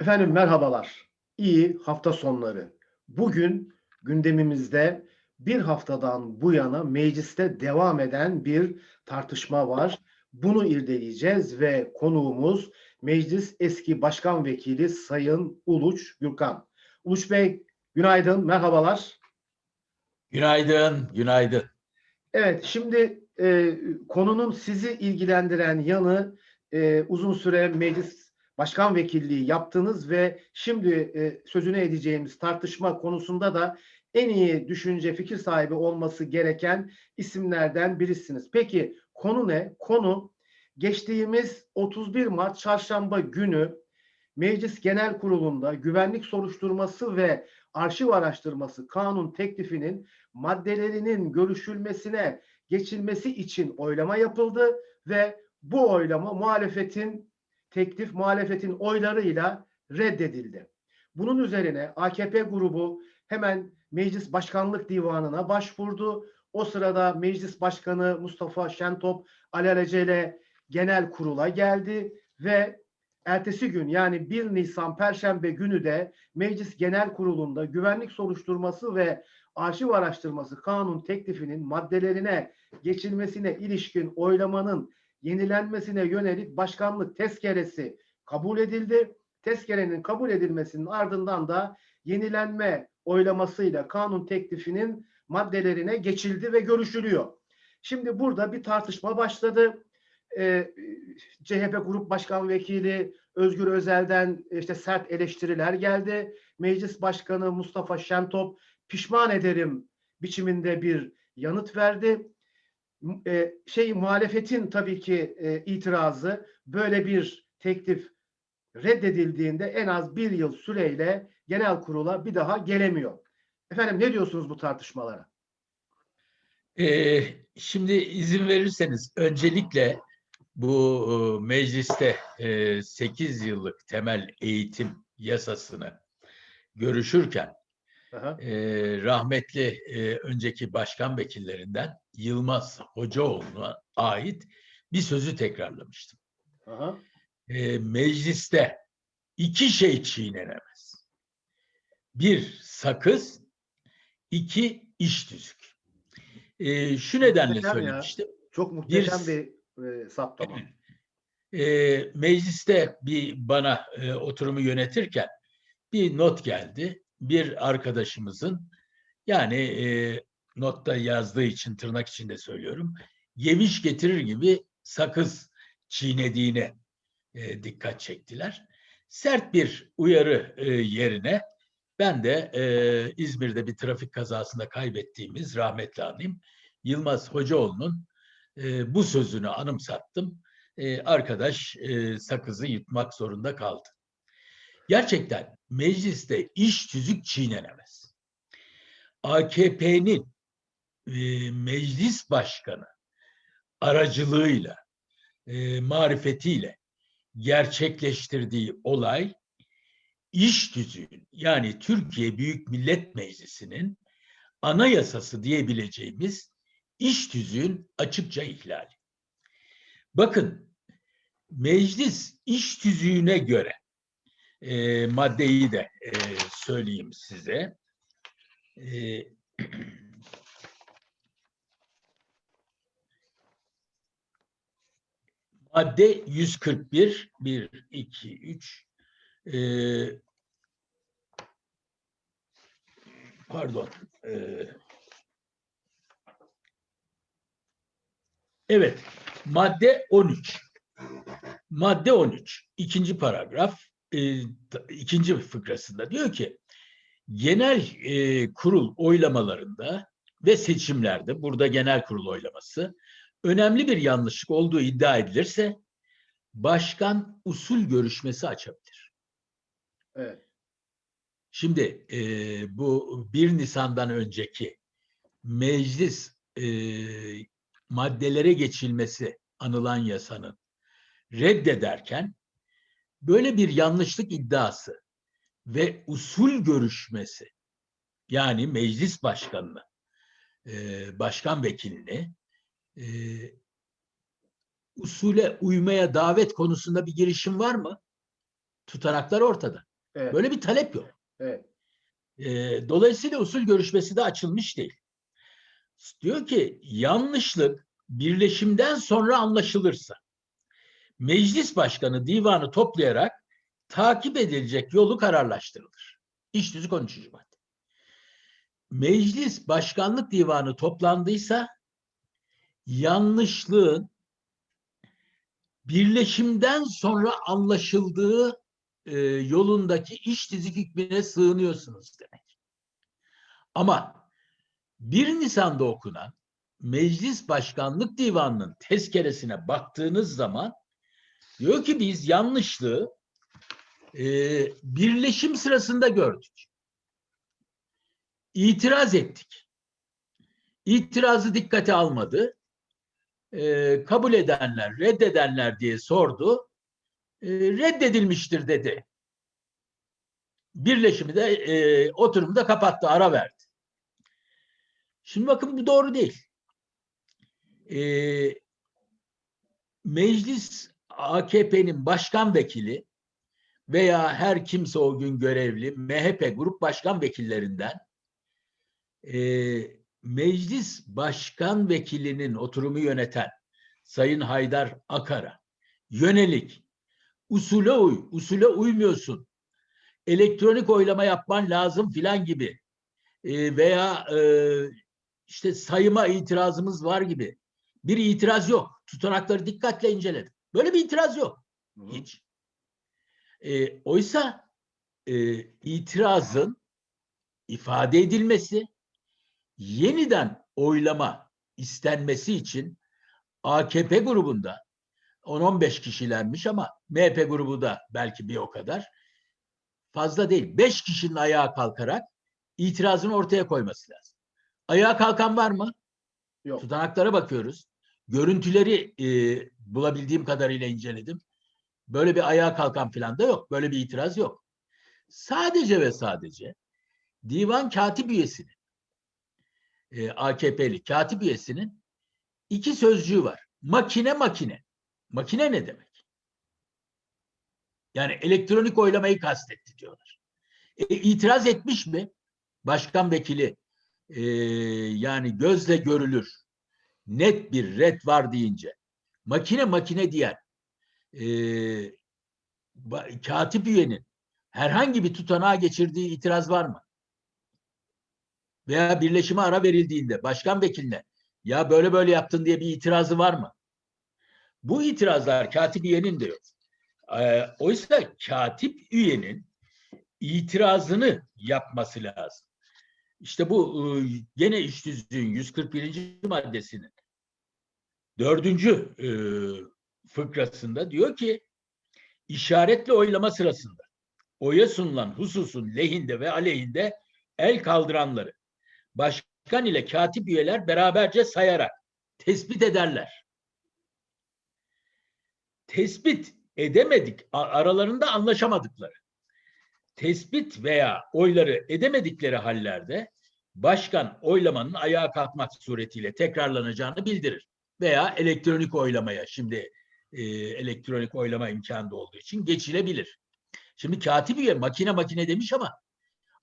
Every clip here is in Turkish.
Efendim merhabalar. İyi hafta sonları. Bugün gündemimizde bir haftadan bu yana mecliste devam eden bir tartışma var. Bunu irdeleyeceğiz ve konuğumuz Meclis Eski Başkan Vekili Sayın Uluç Gürkan. Uluç Bey günaydın, merhabalar. Günaydın, günaydın. Evet, şimdi e, konunun sizi ilgilendiren yanı e, uzun süre meclis başkan vekilliği yaptınız ve şimdi e, sözünü edeceğimiz tartışma konusunda da en iyi düşünce, fikir sahibi olması gereken isimlerden birisiniz. Peki konu ne? Konu geçtiğimiz 31 Mart çarşamba günü Meclis Genel Kurulu'nda güvenlik soruşturması ve arşiv araştırması kanun teklifinin maddelerinin görüşülmesine geçilmesi için oylama yapıldı ve bu oylama muhalefetin teklif muhalefetin oylarıyla reddedildi. Bunun üzerine AKP grubu hemen Meclis Başkanlık Divanı'na başvurdu. O sırada Meclis Başkanı Mustafa Şentop alelacele genel kurula geldi ve ertesi gün yani 1 Nisan Perşembe günü de Meclis Genel Kurulu'nda güvenlik soruşturması ve arşiv araştırması kanun teklifinin maddelerine geçilmesine ilişkin oylamanın yenilenmesine yönelik başkanlık tezkeresi kabul edildi. Tezkerenin kabul edilmesinin ardından da yenilenme oylamasıyla kanun teklifinin maddelerine geçildi ve görüşülüyor. Şimdi burada bir tartışma başladı. Ee, CHP Grup Başkan Vekili Özgür Özel'den işte sert eleştiriler geldi. Meclis Başkanı Mustafa Şentop pişman ederim biçiminde bir yanıt verdi. E, şey muhalefetin tabii ki e, itirazı böyle bir teklif reddedildiğinde en az bir yıl süreyle genel kurula bir daha gelemiyor. Efendim ne diyorsunuz bu tartışmalara? Ee, şimdi izin verirseniz öncelikle bu e, mecliste e, 8 yıllık temel eğitim yasasını görüşürken Aha. e, rahmetli e, önceki başkan vekillerinden Yılmaz Hocaoğlu'na ait bir sözü tekrarlamıştım. Aha. E, mecliste iki şey çiğnenemez. Bir sakız, iki iş tüzük. E, şu nedenle Muhteşem ya. söylemiştim. Çok muhteşem Bir- bir, e, saptama. E, mecliste bir bana e, oturumu yönetirken bir not geldi. Bir arkadaşımızın yani e, notta yazdığı için tırnak içinde söylüyorum. Yemiş getirir gibi sakız çiğnediğine e, dikkat çektiler. Sert bir uyarı e, yerine ben de e, İzmir'de bir trafik kazasında kaybettiğimiz rahmetli anayım Yılmaz Hocaoğlu'nun e, bu sözünü anımsattım. E, arkadaş e, sakızı yutmak zorunda kaldı. Gerçekten mecliste iş tüzük çiğnenemez. AKP'nin e, meclis başkanı aracılığıyla, e, marifetiyle gerçekleştirdiği olay iş tüzüğün yani Türkiye Büyük Millet Meclisi'nin anayasası diyebileceğimiz iş tüzüğün açıkça ihlali. Bakın meclis iş tüzüğüne göre e, maddeyi de e, söyleyeyim size. E, madde 141 1 2 3 e, pardon e, evet madde 13 madde 13 ikinci paragraf e, ikinci fıkrasında diyor ki genel e, kurul oylamalarında ve seçimlerde burada genel kurul oylaması önemli bir yanlışlık olduğu iddia edilirse başkan usul görüşmesi açabilir. Evet. Şimdi e, bu 1 Nisan'dan önceki meclis e, maddelere geçilmesi anılan yasanın reddederken böyle bir yanlışlık iddiası ve usul görüşmesi yani meclis başkanını, e, başkan vekilini e, usule uymaya davet konusunda bir girişim var mı? Tutanaklar ortada. Evet. Böyle bir talep yok. Evet. Ee, dolayısıyla usul görüşmesi de açılmış değil. Diyor ki yanlışlık birleşimden sonra anlaşılırsa meclis başkanı divanı toplayarak takip edilecek yolu kararlaştırılır. İş düzü 13. madde. Meclis başkanlık divanı toplandıysa yanlışlığın birleşimden sonra anlaşıldığı e, yolundaki iş dizi hükmüne sığınıyorsunuz demek. Ama 1 Nisan'da okunan Meclis Başkanlık Divanı'nın tezkeresine baktığınız zaman diyor ki biz yanlışlığı e, birleşim sırasında gördük. İtiraz ettik. İtirazı dikkate almadı. E, kabul edenler, reddedenler diye sordu. E, reddedilmiştir dedi. Birleşimi de e, oturumu da kapattı, ara verdi. Şimdi bakın bu doğru değil. E, meclis AKP'nin başkan vekili veya her kimse o gün görevli MHP grup başkan vekillerinden e, meclis başkan vekilinin oturumu yöneten Sayın Haydar Akar'a yönelik usule uy, usule uymuyorsun, elektronik oylama yapman lazım filan gibi e, veya e, işte sayıma itirazımız var gibi bir itiraz yok. Tutanakları dikkatle inceledim. Böyle bir itiraz yok. Hı hı. Hiç. E, oysa e, itirazın ifade edilmesi, yeniden oylama istenmesi için AKP grubunda 10-15 kişilermiş ama MHP grubu da belki bir o kadar fazla değil. 5 kişinin ayağa kalkarak itirazını ortaya koyması lazım. Ayağa kalkan var mı? Yok. Tutanaklara bakıyoruz. Görüntüleri e, bulabildiğim kadarıyla inceledim. Böyle bir ayağa kalkan falan da yok. Böyle bir itiraz yok. Sadece ve sadece divan katip üyesinin e, AKP'li katip üyesinin iki sözcüğü var. Makine makine. Makine ne demek? Yani elektronik oylamayı kastetti diyorlar. E, itiraz etmiş mi? Başkan vekili e, yani gözle görülür net bir red var deyince makine makine diyen e, katip üyenin herhangi bir tutanağa geçirdiği itiraz var mı? Veya birleşime ara verildiğinde başkan vekiline ya böyle böyle yaptın diye bir itirazı var mı? Bu itirazlar katip üyenin de yok. Oysa katip üyenin itirazını yapması lazım. İşte bu e, gene iş düzüğün 141. maddesinin dördüncü e, fıkrasında diyor ki işaretli oylama sırasında oya sunulan hususun lehinde ve aleyhinde el kaldıranları başkan ile katip üyeler beraberce sayarak tespit ederler. Tespit edemedik aralarında anlaşamadıkları tespit veya oyları edemedikleri hallerde başkan oylamanın ayağa kalkmak suretiyle tekrarlanacağını bildirir. Veya elektronik oylamaya şimdi e, elektronik oylama imkanı da olduğu için geçilebilir. Şimdi katip üye makine makine demiş ama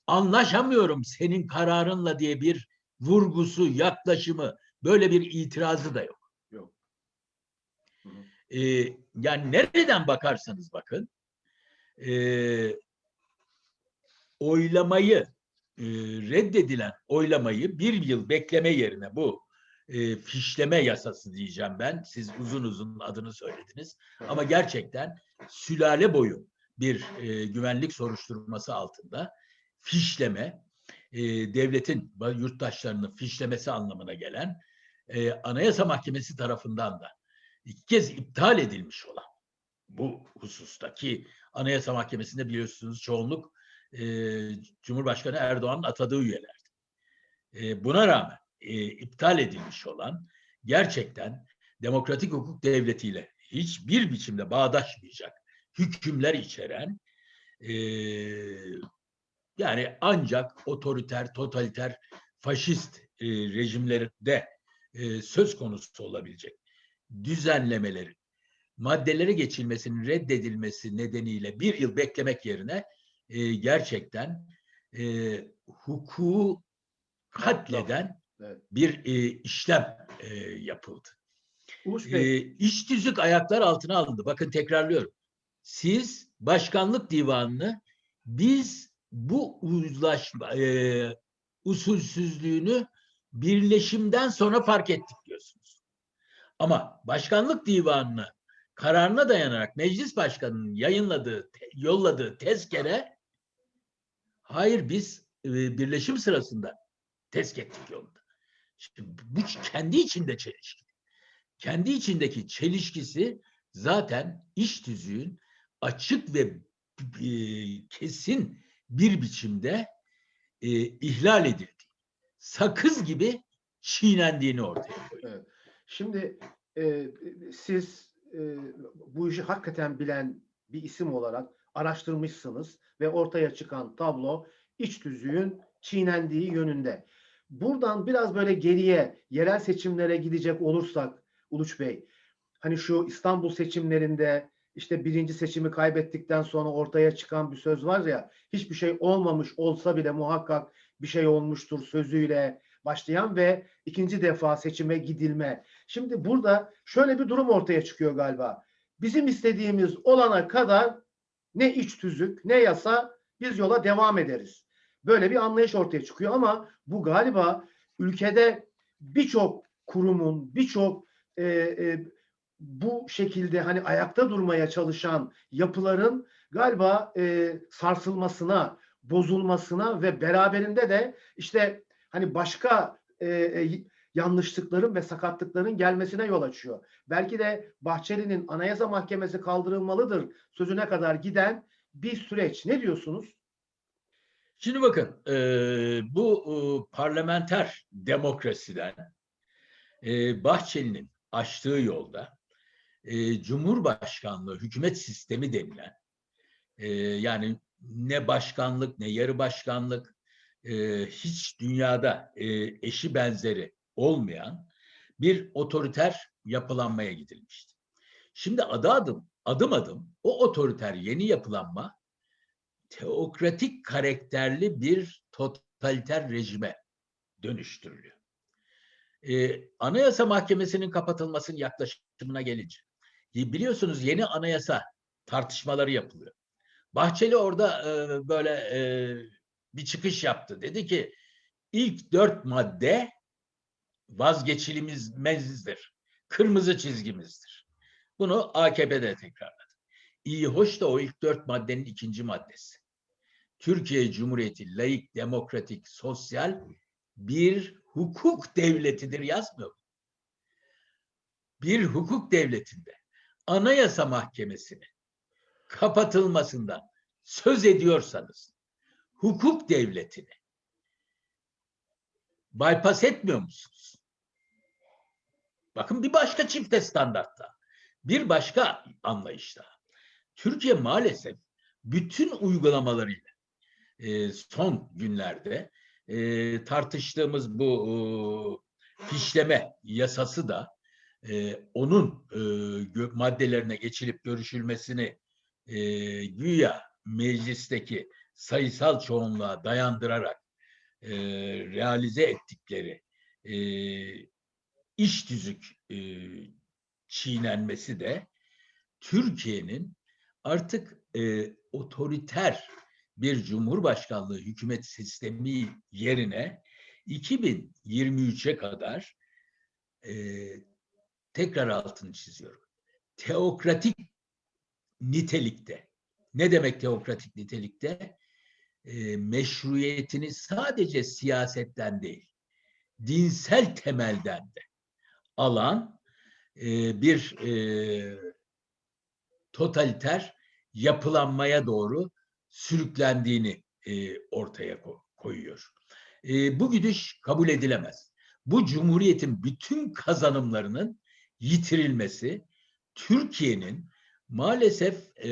anlaşamıyorum senin kararınla diye bir vurgusu, yaklaşımı, böyle bir itirazı da yok. Yok. Hı hı. E, yani nereden bakarsanız bakın e, oylamayı e, reddedilen oylamayı bir yıl bekleme yerine bu e, fişleme yasası diyeceğim ben. Siz uzun uzun adını söylediniz. Ama gerçekten sülale boyu bir e, güvenlik soruşturması altında fişleme e, devletin yurttaşlarını fişlemesi anlamına gelen e, Anayasa Mahkemesi tarafından da iki kez iptal edilmiş olan bu husustaki Anayasa Mahkemesi'nde biliyorsunuz çoğunluk e, Cumhurbaşkanı Erdoğan'ın atadığı üyelerdi. E, buna rağmen e, iptal edilmiş olan gerçekten demokratik hukuk devletiyle hiçbir biçimde bağdaşmayacak hükümler içeren e, yani ancak otoriter, totaliter, faşist e, rejimlerde e, söz konusu olabilecek düzenlemelerin maddelere geçilmesinin reddedilmesi nedeniyle bir yıl beklemek yerine e, gerçekten e, hukuku katleden Evet. bir e, işlem e, yapıldı. Uluç Bey, E, iş tüzük ayaklar altına alındı. Bakın tekrarlıyorum. Siz başkanlık divanını biz bu uzlaşma e, usulsüzlüğünü birleşimden sonra fark ettik diyorsunuz. Ama başkanlık divanını kararına dayanarak meclis başkanının yayınladığı, yolladığı tezkere hayır biz e, birleşim sırasında tezk ettik yolunda. Şimdi bu kendi içinde çelişki. Kendi içindeki çelişkisi zaten iş tüzüğün açık ve e, kesin bir biçimde e, ihlal edildiği, sakız gibi çiğnendiğini ortaya koyuyor. şimdi e, siz e, bu işi hakikaten bilen bir isim olarak araştırmışsınız ve ortaya çıkan tablo iç tüzüğün çiğnendiği yönünde. Buradan biraz böyle geriye yerel seçimlere gidecek olursak Uluç Bey, hani şu İstanbul seçimlerinde işte birinci seçimi kaybettikten sonra ortaya çıkan bir söz var ya, hiçbir şey olmamış olsa bile muhakkak bir şey olmuştur sözüyle başlayan ve ikinci defa seçime gidilme. Şimdi burada şöyle bir durum ortaya çıkıyor galiba. Bizim istediğimiz olana kadar ne iç tüzük ne yasa biz yola devam ederiz. Böyle bir anlayış ortaya çıkıyor ama bu galiba ülkede birçok kurumun, birçok e, e, bu şekilde hani ayakta durmaya çalışan yapıların galiba e, sarsılmasına, bozulmasına ve beraberinde de işte hani başka e, e, yanlışlıkların ve sakatlıkların gelmesine yol açıyor. Belki de Bahçeli'nin Anayasa Mahkemesi kaldırılmalıdır sözüne kadar giden bir süreç. Ne diyorsunuz? Şimdi bakın e, bu e, parlamenter demokrasiden e, Bahçeli'nin açtığı yolda e, Cumhurbaşkanlığı hükümet sistemi denilen e, yani ne başkanlık ne yarı başkanlık e, hiç dünyada e, eşi benzeri olmayan bir otoriter yapılanmaya gidilmişti. Şimdi adı adım adım adım o otoriter yeni yapılanma teokratik karakterli bir totaliter rejime dönüştürülüyor. Ee, Anayasa Mahkemesi'nin kapatılmasının yaklaşımına gelince biliyorsunuz yeni anayasa tartışmaları yapılıyor. Bahçeli orada e, böyle e, bir çıkış yaptı. Dedi ki ilk dört madde vazgeçilimizdir. Kırmızı çizgimizdir. Bunu AKP'de tekrarladı. İyi hoş da o ilk dört maddenin ikinci maddesi. Türkiye Cumhuriyeti layık, demokratik, sosyal bir hukuk devletidir yazmıyor. Bir hukuk devletinde Anayasa Mahkemesi'nin kapatılmasından söz ediyorsanız hukuk devletini bypass etmiyor musunuz? Bakın bir başka çifte standartta, bir başka anlayışta. Türkiye maalesef bütün uygulamalarıyla e, son günlerde e, tartıştığımız bu e, fişleme yasası da e, onun e, maddelerine geçilip görüşülmesini e, güya meclisteki sayısal çoğunluğa dayandırarak e, realize ettikleri e, iş tüzük e, çiğnenmesi de Türkiye'nin artık e, otoriter bir cumhurbaşkanlığı hükümet sistemi yerine 2023'e kadar e, tekrar altını çiziyorum. Teokratik nitelikte. Ne demek teokratik nitelikte? E, meşruiyetini sadece siyasetten değil, dinsel temelden de alan e, bir e, totaliter yapılanmaya doğru sürüklendiğini e, ortaya ko- koyuyor. E, bu gidiş kabul edilemez. Bu cumhuriyetin bütün kazanımlarının yitirilmesi, Türkiye'nin maalesef e,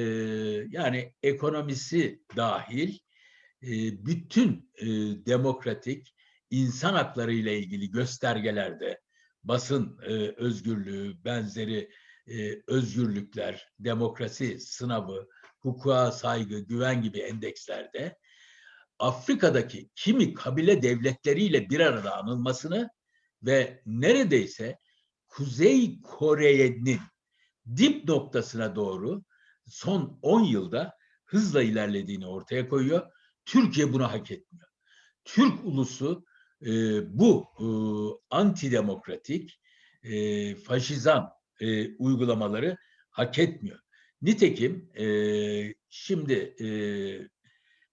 yani ekonomisi dahil e, bütün e, demokratik insan hakları ile ilgili göstergelerde basın e, özgürlüğü benzeri e, özgürlükler, demokrasi sınavı, hukuka saygı, güven gibi endekslerde Afrika'daki kimi kabile devletleriyle bir arada anılmasını ve neredeyse Kuzey Kore'nin dip noktasına doğru son 10 yılda hızla ilerlediğini ortaya koyuyor. Türkiye bunu hak etmiyor. Türk ulusu e, bu e, antidemokratik, e, faşizan e, uygulamaları hak etmiyor. Nitekim e, şimdi e,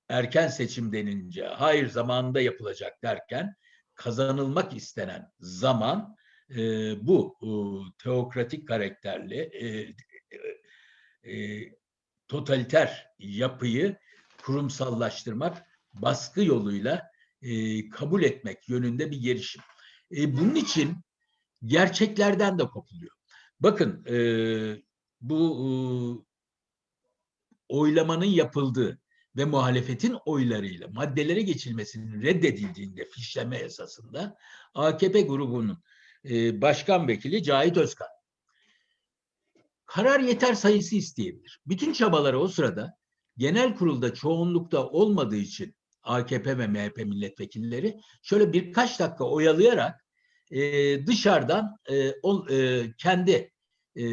erken seçim denince hayır zamanında yapılacak derken kazanılmak istenen zaman e, bu e, teokratik karakterli e, e, totaliter yapıyı kurumsallaştırmak baskı yoluyla e, kabul etmek yönünde bir girişim. E, bunun için gerçeklerden de kopuluyor. Bakın e, bu oylamanın yapıldığı ve muhalefetin oylarıyla maddelere geçilmesinin reddedildiğinde fişleme esasında AKP grubunun başkan vekili Cahit Özkan karar yeter sayısı isteyebilir. Bütün çabaları o sırada genel kurulda çoğunlukta olmadığı için AKP ve MHP milletvekilleri şöyle birkaç dakika oyalayarak dışarıdan kendi e,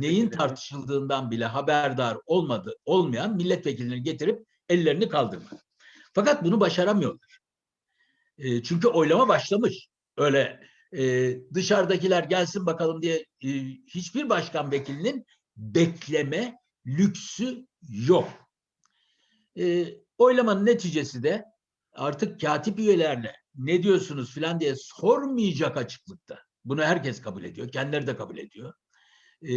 neyin tartışıldığından bile haberdar olmadı olmayan milletvekillerini getirip ellerini kaldırmak. Fakat bunu başaramıyorlar. E, çünkü oylama başlamış. Öyle e, dışarıdakiler gelsin bakalım diye e, hiçbir başkan vekilinin bekleme lüksü yok. E, oylamanın neticesi de artık katip üyelerle ne diyorsunuz filan diye sormayacak açıklıkta. Bunu herkes kabul ediyor. Kendileri de kabul ediyor. E,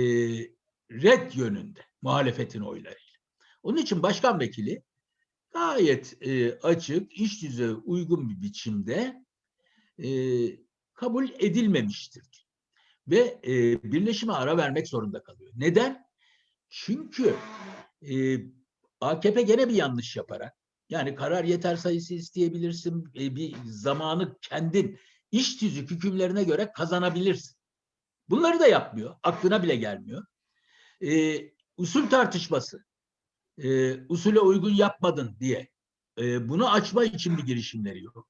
red yönünde muhalefetin oylarıyla. Onun için başkan vekili gayet e, açık, iş düzeye uygun bir biçimde e, kabul edilmemiştir. Ve e, birleşime ara vermek zorunda kalıyor. Neden? Çünkü e, AKP gene bir yanlış yaparak yani karar yeter sayısı isteyebilirsin, e, bir zamanı kendin iş tüzük hükümlerine göre kazanabilirsin. Bunları da yapmıyor, aklına bile gelmiyor. E, usul tartışması, e, usule uygun yapmadın diye e, bunu açma için bir girişimleri yok.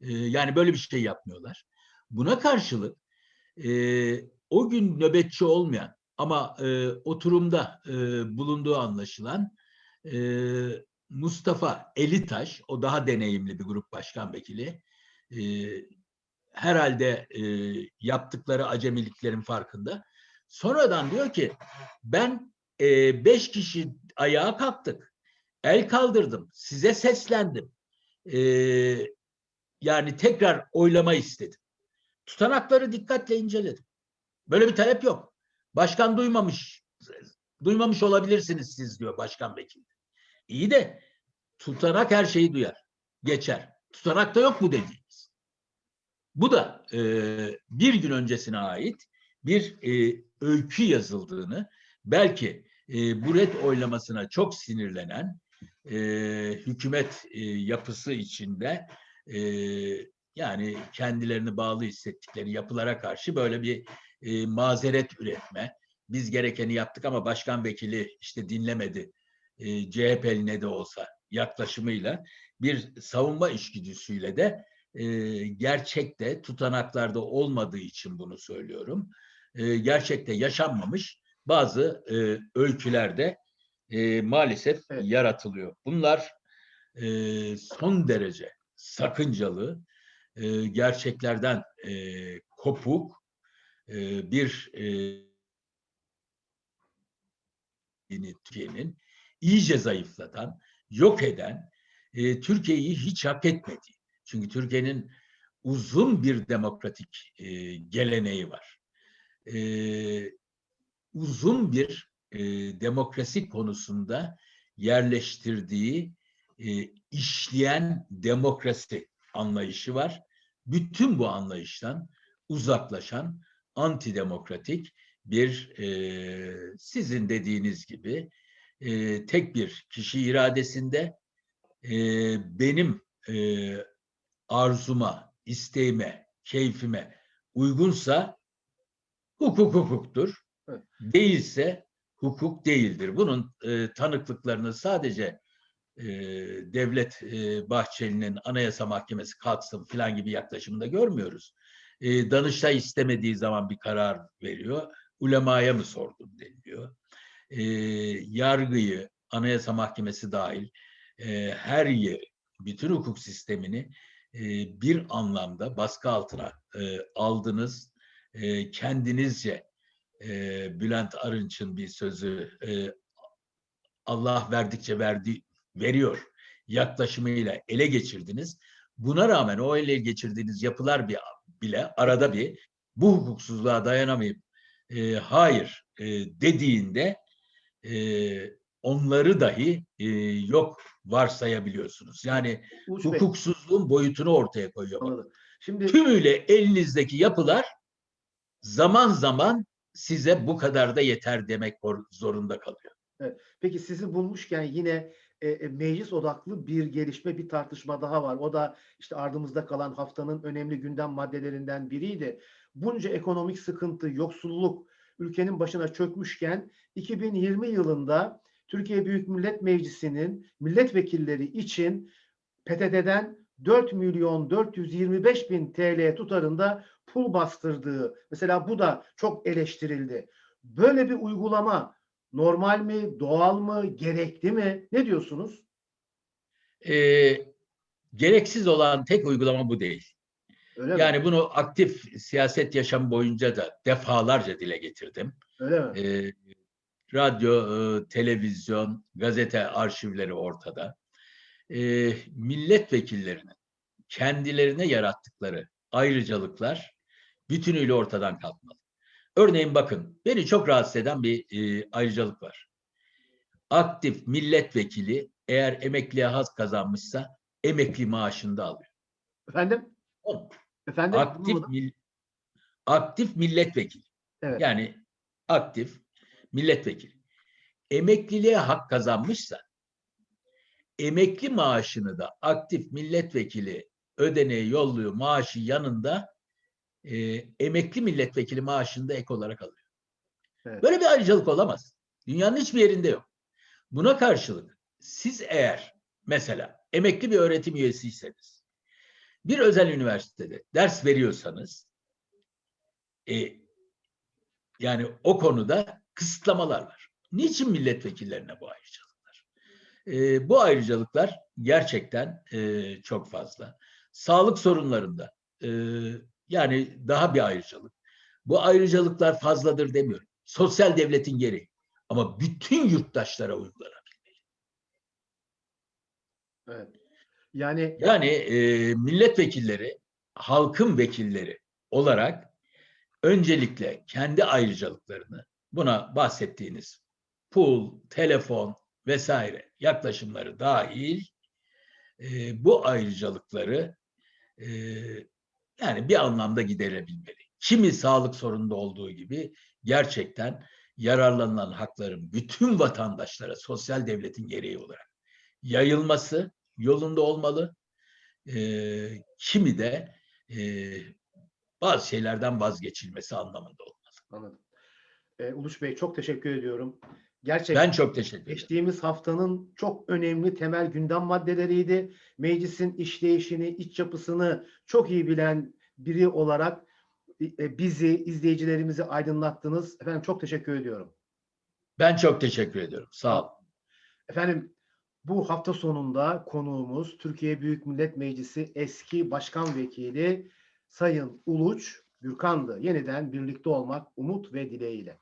E, yani böyle bir şey yapmıyorlar. Buna karşılık e, o gün nöbetçi olmayan ama e, oturumda e, bulunduğu anlaşılan e, Mustafa Elitaş, o daha deneyimli bir grup başkan vekili, e, herhalde e, yaptıkları acemiliklerin farkında. Sonradan diyor ki ben e, beş kişi ayağa kalktık, el kaldırdım, size seslendim. E, yani tekrar oylama istedim. Tutanakları dikkatle inceledim. Böyle bir talep yok. Başkan duymamış. Duymamış olabilirsiniz siz diyor başkan vekili. İyi de tutanak her şeyi duyar. Geçer. Tutanakta yok bu dediğiniz. Bu da e, bir gün öncesine ait bir e, öykü yazıldığını belki e, bu oylamasına çok sinirlenen e, hükümet e, yapısı içinde e, yani kendilerini bağlı hissettikleri yapılara karşı böyle bir e, mazeret üretme. Biz gerekeni yaptık ama başkan vekili işte dinlemedi. E, CHP'li ne de olsa yaklaşımıyla bir savunma içgüdüsüyle de e, gerçekte tutanaklarda olmadığı için bunu söylüyorum. E, gerçekte yaşanmamış bazı e, öykülerde e, maalesef Evet. yaratılıyor. Bunlar e, son derece sakıncalı, e, gerçeklerden e, kopuk e, bir e, yeni Türkiye'nin iyice zayıflatan, yok eden, e, Türkiye'yi hiç hak etmediği. Çünkü Türkiye'nin uzun bir demokratik e, geleneği var. E, uzun bir e, demokrasi konusunda yerleştirdiği e, işleyen demokrasi anlayışı var. Bütün bu anlayıştan uzaklaşan antidemokratik bir e, sizin dediğiniz gibi e, tek bir kişi iradesinde e, benim e, arzuma, isteğime, keyfime uygunsa hukuk hukuktur. Evet. Değilse hukuk değildir. Bunun e, tanıklıklarını sadece e, Devlet e, Bahçeli'nin Anayasa Mahkemesi kalksın falan gibi yaklaşımda görmüyoruz. E, Danıştay istemediği zaman bir karar veriyor. Ulemaya mı sordun deniliyor. E, yargıyı, Anayasa Mahkemesi dahil e, her yeri, bütün hukuk sistemini bir anlamda baskı altına aldınız. Kendinizce Bülent Arınç'ın bir sözü Allah verdikçe verdi veriyor yaklaşımıyla ele geçirdiniz. Buna rağmen o ele geçirdiğiniz yapılar bir, bile arada bir bu hukuksuzluğa dayanamayıp e, hayır e, dediğinde e, onları dahi e, yok varsayabiliyorsunuz. Yani Bey, hukuksuzluğun boyutunu ortaya koyuyor. anladım. Şimdi Tümüyle elinizdeki yapılar zaman zaman size bu kadar da yeter demek zorunda kalıyor. Peki sizi bulmuşken yine e, e, meclis odaklı bir gelişme, bir tartışma daha var. O da işte ardımızda kalan haftanın önemli gündem maddelerinden biriydi. Bunca ekonomik sıkıntı, yoksulluk ülkenin başına çökmüşken 2020 yılında Türkiye Büyük Millet Meclisi'nin milletvekilleri için PTT'den 4 milyon 425 bin TL tutarında pul bastırdığı mesela bu da çok eleştirildi. Böyle bir uygulama normal mi, doğal mı, gerekli mi? Ne diyorsunuz? Ee, gereksiz olan tek uygulama bu değil. Öyle mi? Yani bunu aktif siyaset yaşam boyunca da defalarca dile getirdim. Öyle mi? Ee, radyo, e, televizyon, gazete arşivleri ortada. Ee, milletvekillerinin kendilerine yarattıkları ayrıcalıklar bütünüyle ortadan kalkmalı. Örneğin bakın beni çok rahatsız eden bir e, ayrıcalık var. Aktif milletvekili eğer emekliye haz kazanmışsa emekli maaşını da alıyor. Efendim? Oğlum, Efendim? Aktif, mil- aktif milletvekili. Evet. Yani aktif milletvekili. Emekliliğe hak kazanmışsa emekli maaşını da aktif milletvekili ödeneğe yolluyor maaşı yanında e, emekli milletvekili maaşını da ek olarak alıyor. Evet. Böyle bir ayrıcalık olamaz. Dünyanın hiçbir yerinde yok. Buna karşılık siz eğer mesela emekli bir öğretim üyesiyseniz bir özel üniversitede ders veriyorsanız e, yani o konuda kısıtlamalar var. Niçin milletvekillerine bu ayrıcalıklar? E, bu ayrıcalıklar gerçekten e, çok fazla. Sağlık sorunlarında e, yani daha bir ayrıcalık. Bu ayrıcalıklar fazladır demiyorum. Sosyal devletin gereği. Ama bütün yurttaşlara uygulanır. Evet. Yani Yani e, milletvekilleri, halkın vekilleri olarak öncelikle kendi ayrıcalıklarını, buna bahsettiğiniz pul, telefon vesaire yaklaşımları dahil e, bu ayrıcalıkları e, yani bir anlamda giderebilmeli. Kimi sağlık sorununda olduğu gibi gerçekten yararlanılan hakların bütün vatandaşlara sosyal devletin gereği olarak yayılması yolunda olmalı. Ee, kimi de e, bazı şeylerden vazgeçilmesi anlamında olmalı. anladım. Ee, Uluç Bey çok teşekkür ediyorum. Gerçekten Ben çok teşekkür ederim. geçtiğimiz haftanın çok önemli temel gündem maddeleriydi. Meclisin işleyişini, iç yapısını çok iyi bilen biri olarak e, bizi, izleyicilerimizi aydınlattınız. Efendim çok teşekkür ediyorum. Ben çok teşekkür ediyorum. Sağ olun. Efendim bu hafta sonunda konuğumuz Türkiye Büyük Millet Meclisi eski Başkan Vekili Sayın Uluç Gürkan'dı. Yeniden birlikte olmak umut ve dileğiyle.